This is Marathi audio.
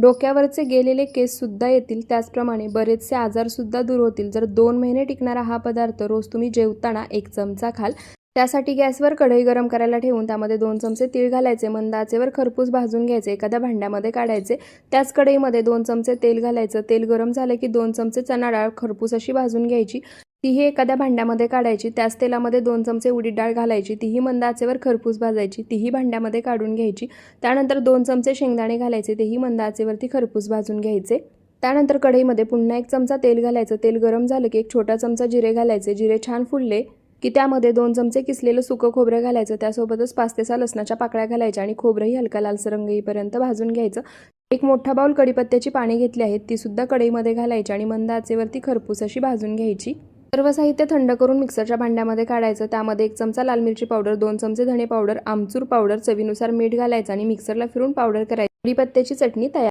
डोक्यावरचे गेलेले केस सुद्धा येतील. त्याचप्रमाणे बरेचसे आजारसुद्धा दूर होतील. जर दोन महिने टिकणारा हा पदार्थ रोज तुम्ही जेवताना एक चमचा खाल. त्यासाठी गॅसवर कढई गरम करायला ठेवून त्यामध्ये दोन चमचे तीळ घालायचे मंद आचेवर खरपूस भाजून घ्यायचे एखाद्या भांड्यामध्ये काढायचे. त्याच कढईमध्ये दोन चमचे तेल घालायचं. तेल गरम झालं की दोन चमचे चणा डाळ खरपूस अशी भाजून घ्यायची. तीही एखाद्या भांड्यामध्ये काढायची त्याच तेलामध्ये दोन चमचे उडीद डाळ घालायची तीही मंद आचेवर खरपूस भाजायची तीही भांड्यामध्ये काढून घ्यायची त्यानंतर दोन चमचे शेंगदाणे घालायचे तेही मंद आचेवरती खरपूस भाजून घ्यायचे. त्यानंतर कढईमध्ये पुन्हा एक चमचा तेल घालायचं तेल गरम झालं की एक छोटा चमचा जिरे घालायचे जिरे छान फुलले की त्यामध्ये दोन चमचे किसलेलं सुकं खोबरं घालायचं त्यासोबतच पाच ते सहा लसणाच्या पाकळ्या घालायच्या आणि खोबरंही हलका लालसर रंग येईपर्यंत भाजून घ्यायचं. एक मोठा बाऊल कढीपत्त्याची पाने घेतली आहेत ती सुद्धा कढईमध्ये घालायची आणि मंद आचेवरती खरपूस अशी भाजून घ्यायची. सर्व साहित्य थंड करून मिक्सरच्या भांड्यामध्ये काढायचं. त्यामध्ये एक चमचा लाल मिरची पावडर दोन चमचे धणे पावडर आमचूर पावडर चवीनुसार मीठ घालायचं आणि मिक्सरला फिरून पावडर करायची. कढीपत्त्याची चटणी तयार